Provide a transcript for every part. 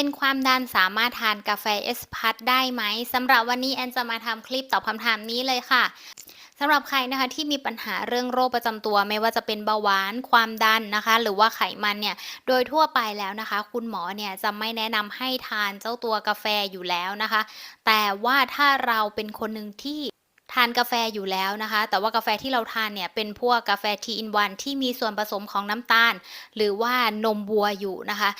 เป็นความดันสามารถทานกาแฟเอสพัทได้ไหมสำหรับวันนี้แอนจะมาทำคลิปตอบคำถามนี้เลยค่ะสำหรับใครนะคะที่มีปัญหาเรื่องโรคประจำตัว ไม่ว่าจะเป็นเบาหวานความดันนะคะ หรือว่าไขมันเนี่ยโดยทั่วไปแล้วนะคะ คุณหมอเนี่ยจะไม่แนะนำให้ทานเจ้าตัวกาแฟอยู่แล้วนะคะ แต่ว่าถ้าเราเป็นคนหนึ่งที่ทานกาแฟอยู่แล้วนะคะ แต่ว่ากาแฟที่เราทานเนี่ยเป็นพวกกาแฟทีอินวันที่มีส่วนผสมของน้ำตาล หรือว่านมวัวอยู่นะคะ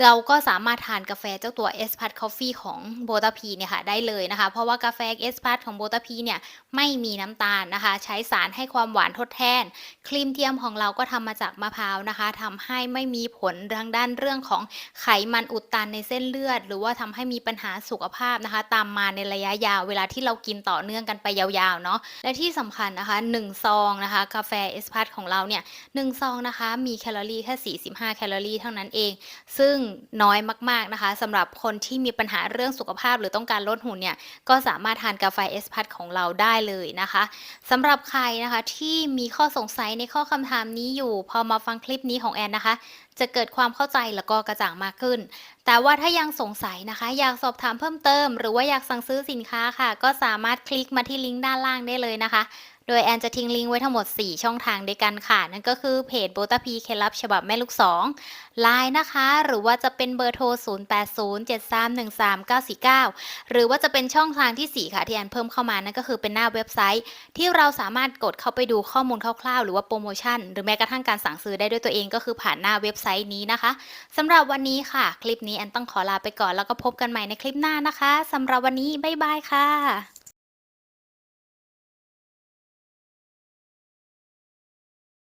เราก็สามารถทานกาแฟเจ้าตัว e s p a t Coffee ของโบตาพีเนี่ยค่ะได้เลยนะคะ เพราะว่ากาแฟ e s p a t ของโบตาพีเนี่ยไม่มีน้ำตาลนะคะ ใช้สารให้ความหวานทดแทน ครีมเทียมของเราก็ทำมาจากมะพร้าวนะคะทำให้ไม่มีผลทางด้านเรื่องของไขมันอุดตันในเส้นเลือด หรือว่าทำให้มีปัญหาสุขภาพนะคะ ตามมาในระยะยาวเวลาที่เรากินต่อเนื่องกันไปยาวๆเนาะและที่สำคัญนะคะ1ซองนะคะ กาแฟ e s p a t ของเราเนี่ย1ซองนะคะมีแคลอรี่แค่ 45 แคลอรี่เท่านั้นเอง ซึ่งน้อยมากๆนะคะสำหรับคนที่มีปัญหาเรื่องสุขภาพหรือต้องการลดหุ่นเนี่ยก็สามารถทานกาแฟเอสพัทของเราได้เลยนะคะสำหรับใครนะคะที่มีข้อสงสัยในข้อคำถามนี้อยู่พอมาฟังคลิปนี้ของแอนนะคะ จะเกิดความเข้าใจแล้วก็กระจ่างมากขึ้น แต่ว่าถ้ายังสงสัยนะคะ อยากสอบถามเพิ่มเติม หรือว่าอยากสั่งซื้อสินค้าค่ะ ก็สามารถคลิกมาที่ลิงก์ด้านล่างได้เลยนะคะโดยแอนจะทิ้งลิงก์ไว้ทั้งหมด 4 ช่องทางด้วยกันค่ะ นั่นก็คือเพจโบตาพีเคลับฉบับแม่ลูก2ไลน์นะคะ หรือว่าจะเป็นเบอร์โทร 0807313949 หรือว่าจะเป็นช่องทางทีสี่ 4 ค่ะ ที่แอนเพิ่มเข้ามา นั่นก็คือเป็นหน้าเว็บไซต์ ที่เราสามารถกดเข้าไปดูข้อมูลคร่าวๆ หรือว่าโปรโมชั่น หรือแม้กระทั่งการสั่งซื้อได้ด้วยตัวเองก็คือผ่านหน้าเว็บไซต์นี้นะคะสำหรับวันนี้ค่ะ คลิปนี้แอนต้องขอลาไปก่อนแล้วก็พบกันใหม่ในคลิปหน้านะคะสำหรับวันนี้บ๊ายบายค่ะ